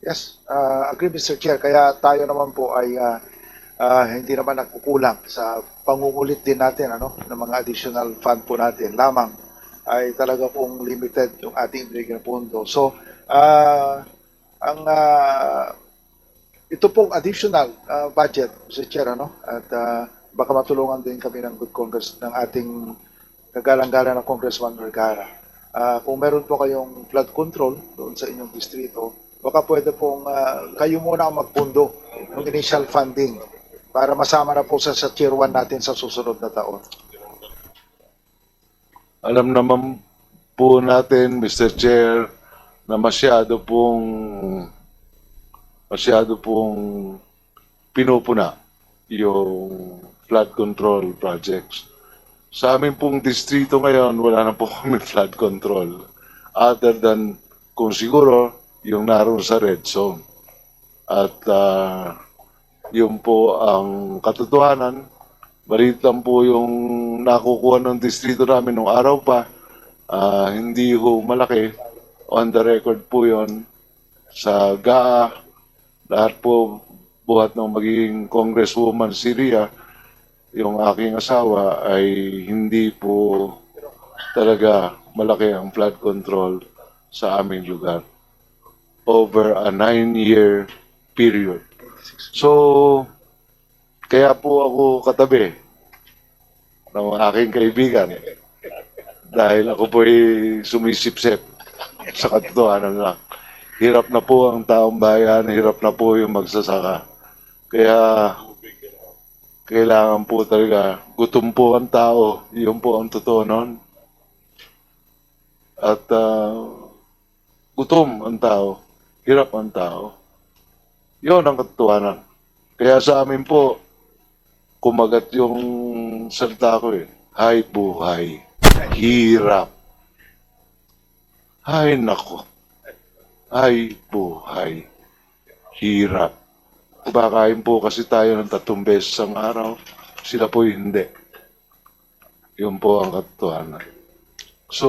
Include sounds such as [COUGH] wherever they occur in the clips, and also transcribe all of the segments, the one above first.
Yes, uh, agree Mr. Chair. Kaya tayo naman po ay ah, ah, hindi naman nagkukulang sa pangungulit din natin ano, ng mga additional fund po natin. Lamang ay talaga pong limited yung ating binigyan na pondo. So, ah, ang ah, ito pong additional ah, budget, Mr. Chair, ano, at ah, baka matulungan din kami ng good congress ng ating kagalang-galang na Congressman Vergara. Ah, kung meron po kayong flood control doon sa inyong distrito, baka pwede pong ah, kayo muna ang magpundo ng initial funding para masama na po sa, sa tier 1 natin sa susunod na taon. Alam naman po natin, Mr. Chair, na masyado pong masyado pong pinupuna yung flood control projects. Sa amin pong distrito ngayon, wala na po kami [LAUGHS] flood control. Other than kung siguro yung naroon sa red zone. At ah, yun po ang katotohanan. Balit lang po yung nakukuha ng distrito namin nung araw pa. Ah, hindi ho malaki. On the record po yon sa GAA. Lahat po buhat ng magiging Congresswoman Syria, yung aking asawa ay hindi po talaga malaki ang flood control sa aming lugar over a nine-year period. So, kaya po ako katabi ng aking kaibigan dahil ako po ay sumisipsip sa katotohanan lang. Hirap na po ang taong bayan, hirap na po yung magsasaka. Kaya kailangan po talaga, gutom po ang tao, yun po ang totoo nun. At ah, gutom ang tao, hirap ang tao. Yun ang katotohanan. Kaya sa amin po, kumagat yung salita ko eh. Hay buhay. Hirap. Hay nako. Ay buhay. Hirap. Kumakain po kasi tayo ng tatlong beses ang araw. Sila po hindi. Yun po ang katotohanan. So,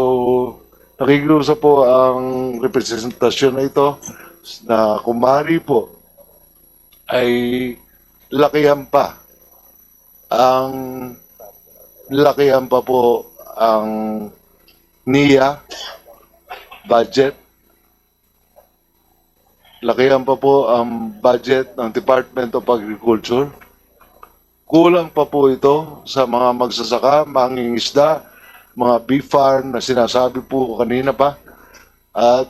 nakikiusap po ang representasyon na ito na kumari po ay lakihan pa. Ang lakihan pa po ang NIA budget. Lakihan pa po ang budget ng Department of Agriculture. Kulang pa po ito sa mga magsasaka, mangingisda, mga beef farm na sinasabi po kanina pa at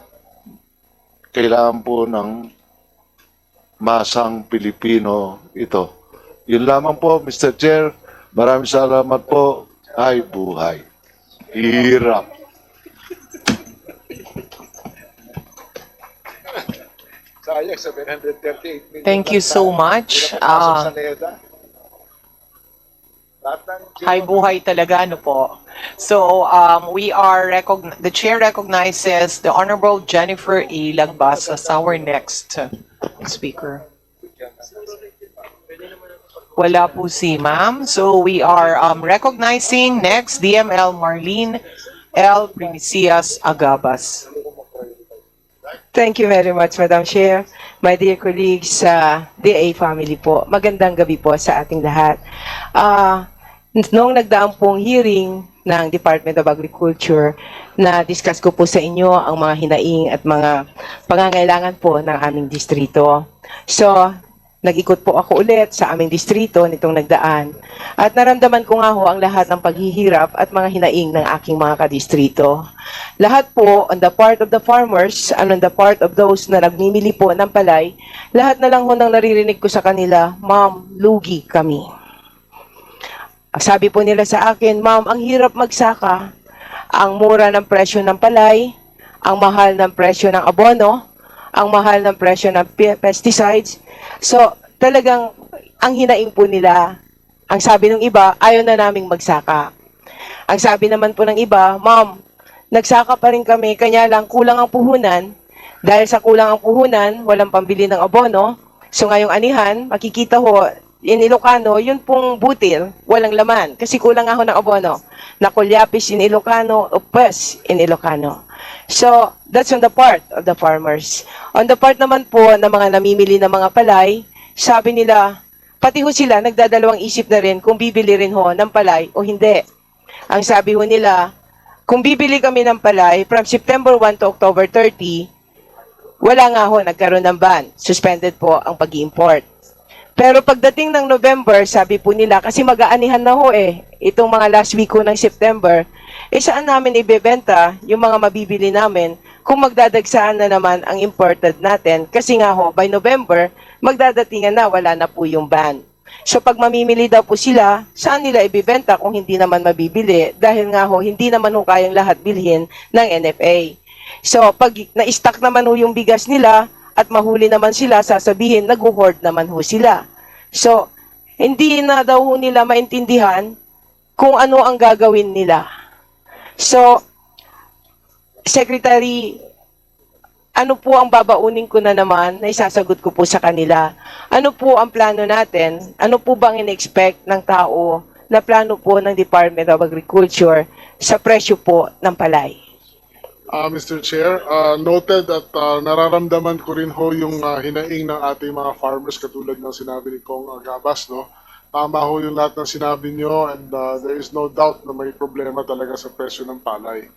kailangan po ng masang Pilipino ito. Yun lamang po, Mr. Chair. Maraming salamat po. Ay, buhay. Hirap. Sayang, 738 million. Thank you so much. Ah, Hi buhay talaga, ano po. So, um, we are, recogn- the chair recognizes the Honorable Jennifer E. Lagbas as our next uh, speaker. Wala po si ma'am. So, we are um, recognizing next DML Marlene L. Primicias Agabas. Thank you very much, Madam Chair. My dear colleagues sa DA family po, magandang gabi po sa ating lahat. Ah, noong nagdaang pong hearing ng Department of Agriculture, na discuss ko po sa inyo ang mga hinaing at mga pangangailangan po ng aming distrito. So, nag-ikot po ako ulit sa aming distrito nitong nagdaan at naramdaman ko nga ho ang lahat ng paghihirap at mga hinaing ng aking mga kadistrito. Lahat po on the part of the farmers and on the part of those na nagmimili po ng palay, lahat na lang ho nang naririnig ko sa kanila, Ma'am, lugi kami. Sabi po nila sa akin, Ma'am, ang hirap magsaka. Ang mura ng presyo ng palay, ang mahal ng presyo ng abono, ang mahal ng presyo ng pe- pesticides. So, talagang ang hinaing po nila, ang sabi ng iba, ayaw na naming magsaka. Ang sabi naman po ng iba, Ma'am, nagsaka pa rin kami, kanya lang kulang ang puhunan. Dahil sa kulang ang puhunan, walang pambili ng abono. So ngayong anihan, makikita ho, in Ilocano, yun pong butil, walang laman. Kasi kulang ho ng abono. Nakulyapis in Ilocano, upes in Ilocano. So, that's on the part of the farmers. On the part naman po ng mga namimili ng mga palay, sabi nila, pati ho sila nagdadalawang isip na rin kung bibili rin ho ng palay o hindi. Ang sabi ho nila, kung bibili kami ng palay from September 1 to October 30, wala nga ho, nagkaroon ng ban. Suspended po ang pag import Pero pagdating ng November, sabi po nila, kasi mag-aanihan na ho eh, itong mga last week ho ng September, eh saan namin ibebenta yung mga mabibili namin kung magdadagsaan na naman ang imported natin? Kasi nga ho, by November, magdadatingan na, wala na po yung ban. So pag mamimili daw po sila, saan nila ibibenta kung hindi naman mabibili? Dahil nga ho, hindi naman ho kayang lahat bilhin ng NFA. So pag na-stock naman ho yung bigas nila at mahuli naman sila, sasabihin nag-hoard naman ho sila. So hindi na daw nila maintindihan kung ano ang gagawin nila. So Secretary, ano po ang babaunin ko na naman na isasagot ko po sa kanila? Ano po ang plano natin? Ano po bang in-expect ng tao na plano po ng Department of Agriculture sa presyo po ng palay? Uh, Mr. Chair, uh, noted at uh, nararamdaman ko rin ho yung uh, hinaing ng ating mga farmers katulad ng sinabi ni Kong Agabas, no? Tama ho yung lahat ng sinabi nyo and uh, there is no doubt na may problema talaga sa presyo ng palay.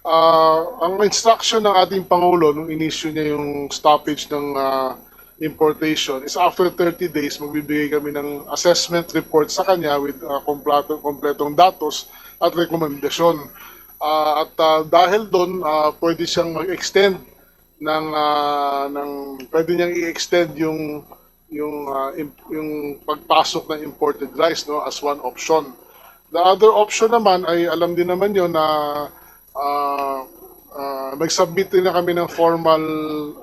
Uh, ang instruction ng ating Pangulo nung inisyu niya yung stoppage ng uh, importation is after 30 days magbibigay kami ng assessment report sa kanya with uh, kompleto, kompletong datos at rekomendasyon. Ah, at ah, dahil doon, ah, pwede siyang mag-extend ng ah, ng pwede niyang i-extend yung yung im- yung pagpasok ng imported rice no as one option. The other option naman ay alam din naman yon na ah, ah, nag-submit din na kami ng formal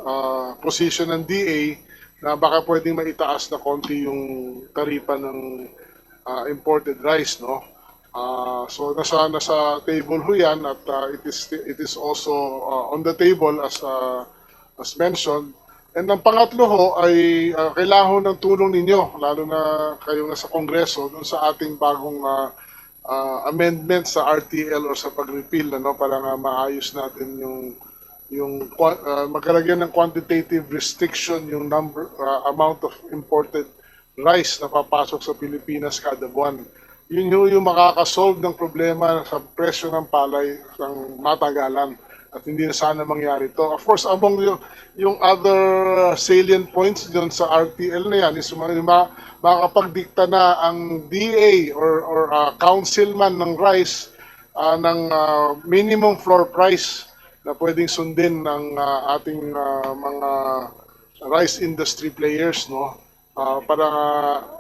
ah, position ng DA na baka pwedeng maitaas na konti yung taripa ng ah, imported rice no. Ah, so nasa nasa table ho yan at ah, it is it is also ah, on the table as ah, as mentioned. And ang pangatlo ho ay ah, kailangan ng tulong ninyo lalo na kayo nasa kongreso dun sa ating bagong ah, ah, amendment sa RTL or sa pag-repeal ano para nga maayos natin yung yung ah, magkalagyan ng quantitative restriction yung number ah, amount of imported rice na papasok sa Pilipinas kada buwan yun yung, yung makakasolve ng problema sa presyo ng palay ng matagalan at hindi na sana mangyari to. Of course, among yung, yung other salient points dun sa RTL na yan is ma, ma, makakapagdikta na ang DA or, or uh, councilman ng rice uh, ng uh, minimum floor price na pwedeng sundin ng uh, ating uh, mga rice industry players no Ah, para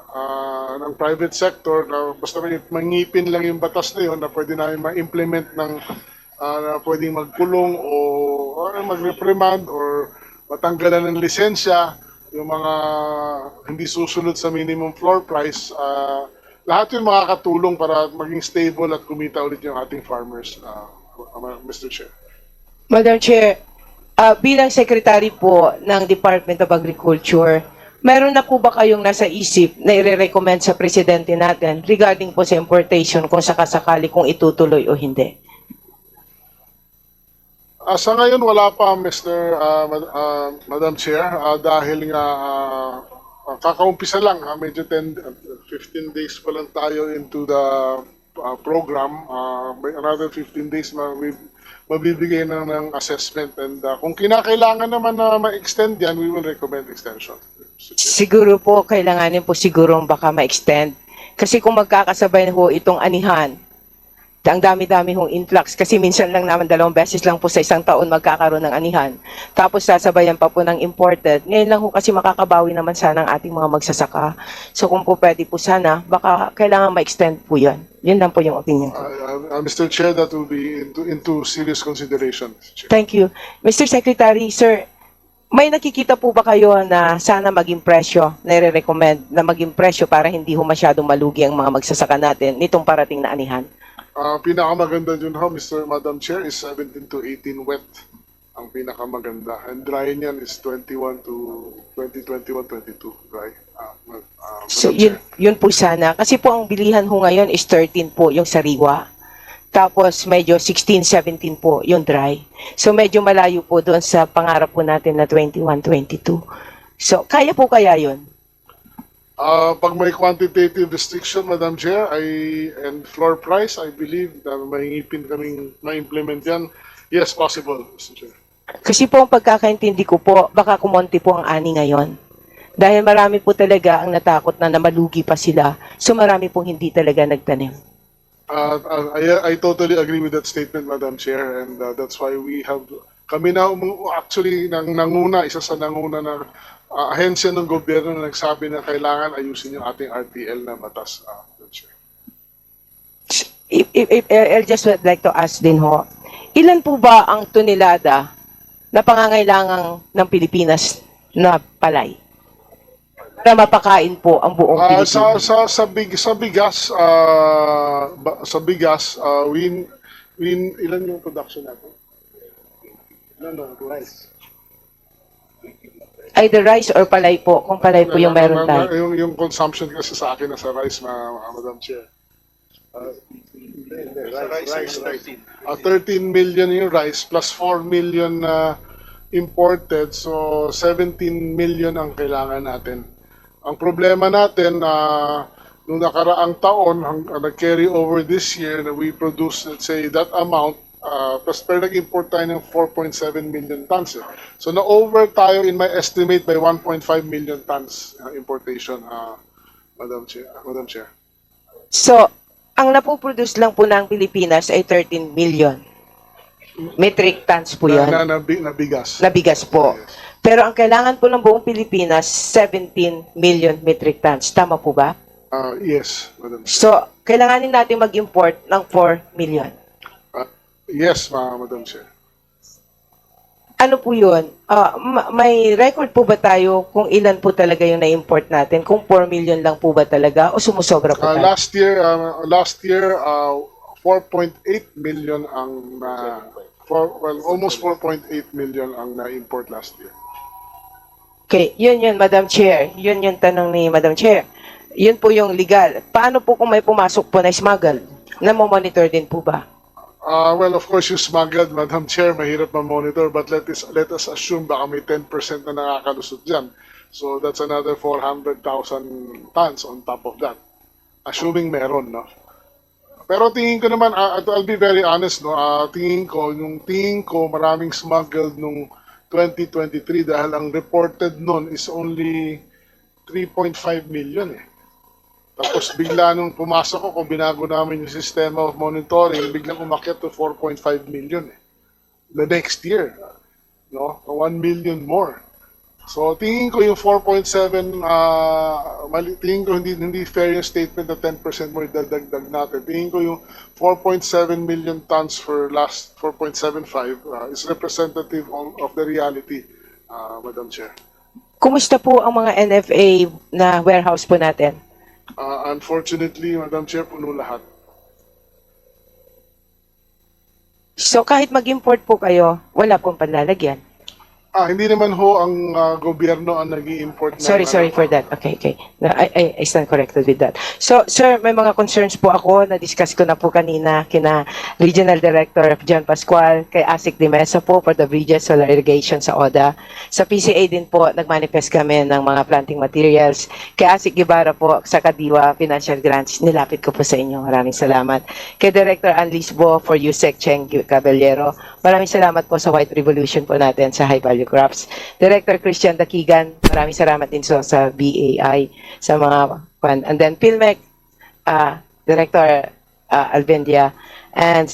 ah, ng private sector na basta may mangipin lang yung batas na yun na pwede namin ma-implement ng ah, na pwedeng magkulong o, or mag-reprimand or matanggalan ng lisensya yung mga hindi susunod sa minimum floor price ah, lahat yun makakatulong para maging stable at kumita ulit yung ating farmers ah, Mr. Chair. Madam Chair, ah, bilang secretary po ng Department of Agriculture, meron na po ba kayong nasa isip na i-recommend sa presidente natin regarding po sa importation kung sakasakali kung itutuloy o hindi? Ah, sa ngayon wala pa Mr. Ma- ah, Madam Chair ah, dahil nga ah, kakaumpisa lang ah, medyo 10 ah, 15 days pa lang tayo into the ah, program may another 15 days ma- mabibigay na ng assessment and ah, kung kinakailangan naman na ma-extend yan we will recommend extension. Siguro po, kailanganin po siguro baka ma-extend. Kasi kung magkakasabay ho itong anihan, ang dami-dami hong influx kasi minsan lang naman dalawang beses lang po sa isang taon magkakaroon ng anihan. Tapos sasabayan pa po ng imported. Ngayon lang ho kasi makakabawi naman sana ang ating mga magsasaka. So kung po pwede po sana, baka kailangan ma-extend po yan. Yun lang po yung opinion ko. Ah, ah, Mr. Chair, that will be into, into serious consideration. Thank you. Mr. Secretary, sir, may nakikita po ba kayo na sana maging presyo, nire-recommend na maging presyo para hindi ho masyadong malugi ang mga magsasaka natin nitong parating na anihan? Ah, pinakamaganda dun ho, Mr. Madam Chair, is 17 to 18 wet. Ang pinakamaganda. And dry niyan is 21 to 20, 21, 22 dry. Ma- ah, So yun, yun po sana. Kasi po ang bilihan ho ngayon is 13 po yung sariwa. Tapos medyo 16, 17 po yung dry. So medyo malayo po doon sa pangarap po natin na 21, 22. So kaya po kaya yun? Uh, pag may quantitative restriction, Madam Chair, I, and floor price, I believe na may ngipin kaming ma-implement yan. Yes, possible, Mr. Chair. Kasi po ang pagkakaintindi ko po, baka kumonti po ang ani ngayon. Dahil marami po talaga ang natakot na namalugi pa sila. So marami pong hindi talaga nagtanim. Uh, uh, I, I totally agree with that statement, Madam Chair, and uh, that's why we have, kami na, actually, nang, nanguna, isa sa nanguna na uh, ahensya ng gobyerno na nagsabi na kailangan ayusin yung ating RTL na batas, uh, Madam. If, if, if, I'll just like to ask din ho, ilan po ba ang tonelada na pangangailangan ng Pilipinas na palay? Para mapakain po ang buong sa Pilipinas. sa sa big sa bigas ba- sa bigas ah, win win ilan yung production natin? Ilan no, rice. Either rice or palay po, kung palay po yung meron tayo. Yung yung consumption kasi sa akin nasa rice ma, Madam Chair. rice, rice, 13. Ah, 13 million yung rice plus 4 million na imported so 17 million ang kailangan natin. Ang problema natin na nung nakaraang taon hang, uh, nag-carry over this year na we produce let's say that amount uh, plus pero nag-import tayo ng 4.7 million tons. Eh. So na-over tayo in my estimate by 1.5 million tons uh, importation, uh, Madam Chair. Madam Chair. So, ang napoproduce lang po ng Pilipinas ay 13 million metric tons po Na, yan na, na, na bigas. na bigas po. Pero ang kailangan po ng buong Pilipinas, 17 million metric tons. Tama po ba? Uh, yes, Madam. So, kailanganin natin mag-import ng 4 million. Uh, yes, ma Madam Chair. Ano po yun? Ma- may record po ba tayo kung ilan po talaga yung na-import natin? Kung 4 million lang po ba talaga o sumusobra po Uh, tayo? last year, uh, last year, uh, 4.8 million ang na, for, well, almost 4.8 million ang na-import last year. Okay, yun yun, Madam Chair. Yun yung tanong ni Madam Chair. Yun po yung legal. Paano po kung may pumasok po na smuggle? Namo-monitor din po ba? Uh, well, of course, yung smuggled, Madam Chair, mahirap ma-monitor, but let us, let us assume baka may 10% na nakakalusot dyan. So that's another 400,000 tons on top of that. Assuming meron, no? Pero tingin ko naman, uh, I'll be very honest, no? Uh, tingin ko, yung tingin ko, maraming smuggled nung 2023 dahil ang reported nun is only 3.5 million eh. Tapos bigla nung pumasok ko, kung binago namin yung system of monitoring, biglang umakyat to 4.5 million eh. The next year, no? 1 million more. So tingin ko yung 4.7 ah mali tingin ko hindi hindi fair yung statement na 10% more dadagdag natin. Tingin ko yung 4.7 million tons for last 4.75 ah, is representative of, of the reality, ah, Madam Chair. Kumusta po ang mga NFA na warehouse po natin? Ah, unfortunately, Madam Chair, puno lahat. So kahit mag-import po kayo, wala pong panlalagyan. Ah, hindi naman ho ang ah, gobyerno ang nag import ng Sorry, ano, sorry for that. Okay, okay. No, I, I, I stand corrected with that. So, sir, may mga concerns po ako. Na-discuss ko na po kanina kina Regional Director John Pascual, kay Asik Di Mesa po for the bridges, solar irrigation sa ODA. Sa PCA din po, nag-manifest kami ng mga planting materials. Kay Asik Gibara po sa Kadiwa Financial Grants, nilapit ko po sa inyo. Maraming salamat. Kay Director Ann Lisbo for USEC Cheng Caballero, maraming salamat po sa White Revolution po natin sa High Value Crops. Director Christian Dakigan, maraming salamat din so sa BAI, sa mga. And then Pilmec, uh, Director uh, Albendia. And,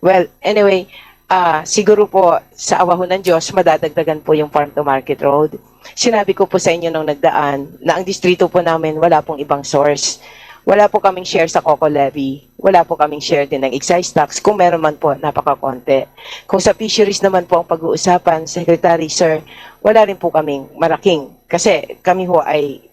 well, anyway, uh, siguro po sa awa ho ng Diyos, madadagdagan po yung farm to market road. Sinabi ko po sa inyo nung nagdaan na ang distrito po namin wala pong ibang source. Wala po kaming share sa Coco Levy. Wala po kaming share din ng excise tax. Kung meron man po, napakakonte. Kung sa fisheries naman po ang pag-uusapan, Secretary, Sir, wala rin po kaming maraking. Kasi kami ho ay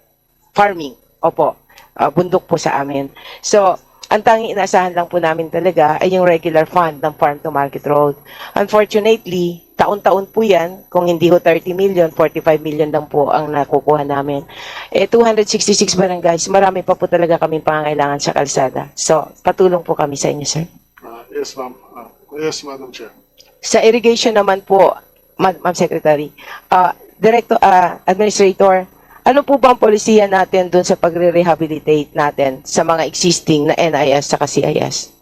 farming. Opo, ah, bundok po sa amin. So, ang tanging inaasahan lang po namin talaga ay yung regular fund ng Farm to Market Road. Unfortunately, taon-taon po yan. Kung hindi ho 30 million, 45 million lang po ang nakukuha namin. Eh, 266 barangays, marami pa po talaga kaming pangangailangan sa kalsada. So, patulong po kami sa inyo, sir. Ah, Yes, ma'am. Ah, yes, Madam Chair. Sa irrigation naman po, Ma- Ma'am Secretary, ah, Director, ah, Administrator, ano po ba ang polisiya natin doon sa pagre-rehabilitate natin sa mga existing na NIS sa CIS?